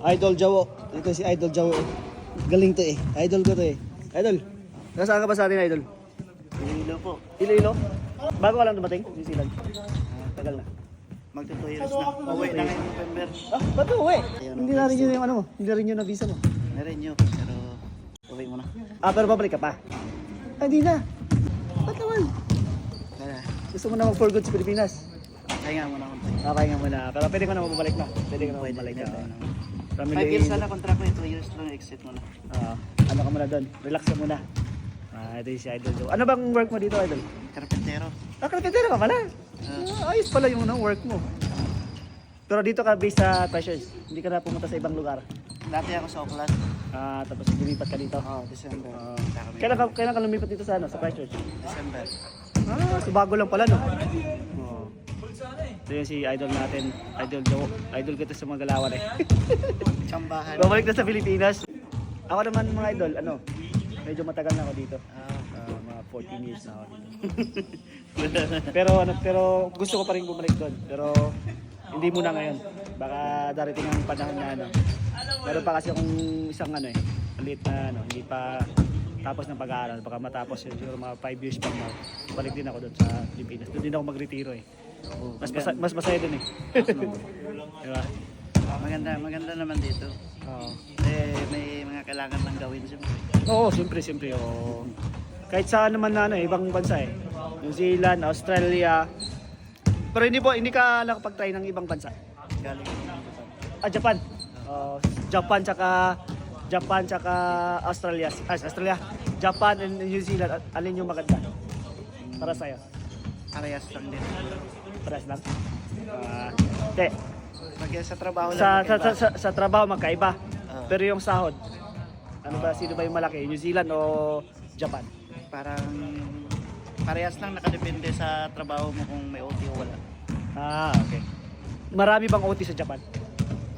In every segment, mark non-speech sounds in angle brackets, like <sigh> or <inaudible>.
Idol Jawo. Ito si Idol Jawo. Galing to eh. Idol ko to eh. Idol, nasaan ka ba sa atin, Idol? Iloilo po. Iloilo? Bago ka lang dumating? New Zealand? Tagal na. Magto 2 years na. Uwi na ngayong November. Ah, ba't uwi? Hindi na rin yun yung ano mo. Hindi na rin yun na visa mo. Na-renew. Pero uwi mo na. Ah, pero babalik ka pa? Ah, hindi na. Ba't naman? Kaya, Gusto mo na mag-for good sa Pilipinas? kaya nga muna ako. Okay nga muna. Pero pwede ko na mababalik na. Pwede ko na pwede na. Family, 5 years na contract eh. 2 years lang exit mo na. Ah, ano ka muna doon? Relax ka muna. Ah, ito yung si Idol Joe. Ano bang work mo dito, Idol? Carpentero. Ah, kalpentero ka pala. Ah, ayos pala yung ano, work mo. Pero dito ka based sa Treasures. Hindi ka na pumunta sa ibang lugar. Dati ako sa Oakland. Ah, tapos lumipat ka dito. Oo, December. Ah, kami. kailan ka, kailan ka lumipat dito sa ano, sa Treasures? December. Ah, so bago lang pala, no? Oh. Ito yung si idol natin, Idol Joe. Idol kita sa mga galawan eh. <laughs> Chambahan. Babalik na sa Pilipinas. Ako naman mga idol, ano, medyo matagal na ako dito. Ah, Ah, mga 14 years na ako dito. <laughs> pero ano, pero gusto ko pa rin bumalik doon. Pero hindi muna ngayon. Baka darating ang panahon na ano. Meron pa kasi akong isang ano eh, maliit na ano, hindi pa tapos ng pag-aaral. Baka matapos yun, siguro mga 5 years pang now. Balik din ako doon sa Pilipinas. Doon din ako magretiro eh. Mas, masa- mas masaya doon eh. <laughs> diba? maganda, maganda naman dito. Oo. Eh, may mga kailangan lang gawin siyempre. Oo, siyempre, siyempre. Oo. Kahit saan naman na ano, eh, ibang bansa eh. New Zealand, Australia. Pero hindi po, hindi ka nakapag-try ng ibang bansa. Galing. Ah, Japan. Oh, Japan tsaka Japan tsaka Australia. Ah, Australia. Japan and New Zealand. Alin yung maganda? Para sa'yo. Parehas lang din. Pares lang. Ah, hindi. Pag sa trabaho lang Sa, sa, sa, sa, sa trabaho magkaiba. Oo. Pero yung sahod, ano ba, sino ba yung malaki? New Zealand o Japan? parang parehas lang nakadepende sa trabaho mo kung may OT o wala. Ah, okay. Marami bang OT sa Japan?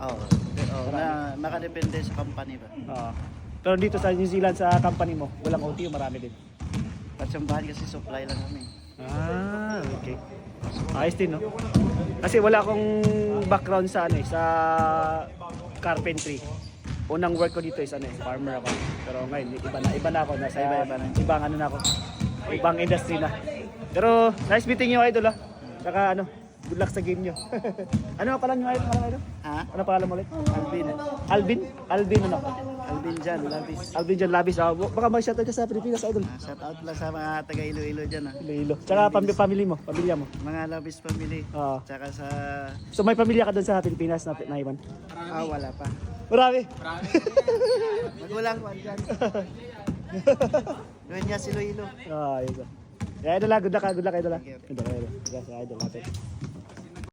Oo. Oo, na nakadepende sa company ba. Oo. pero dito sa New Zealand sa company mo, walang OT marami din? At sambahan kasi supply lang kami. Ah, okay. Ayos din, no? Kasi wala akong background sa ano eh, sa carpentry. Unang work ko dito is ano eh, farmer ako. Pero ngayon, iba na, iba na ako. Nasa Iba-iba na. ibang ano na ako. Ibang industry na. Pero nice meeting you, idol ah. Saka ano, good luck sa game nyo. <laughs> ano ang pangalan nyo? Pangalan, idol? Ha? Ano pangalan mo ulit? Alvin. Alvin? Alvin ano? Alvin Jan, Labis. Alvin John Labis. Ah, baka mag-shoutout ka sa Pilipinas, idol. Ah, shout out lang sa mga taga Iloilo dyan ah. Iloilo. Tsaka pam- family mo, pamilya mo. Mga Labis family. Oo. Tsaka sa... So may pamilya ka doon sa Pilipinas na naiwan? Ah, wala pa. Marami. Magulang ko dyan. Doon niya si Iloilo. Ah, yun. Yeah, idol lang. Good luck, ah. good luck, idol. ah. Good luck, idol. Yes, idol natin.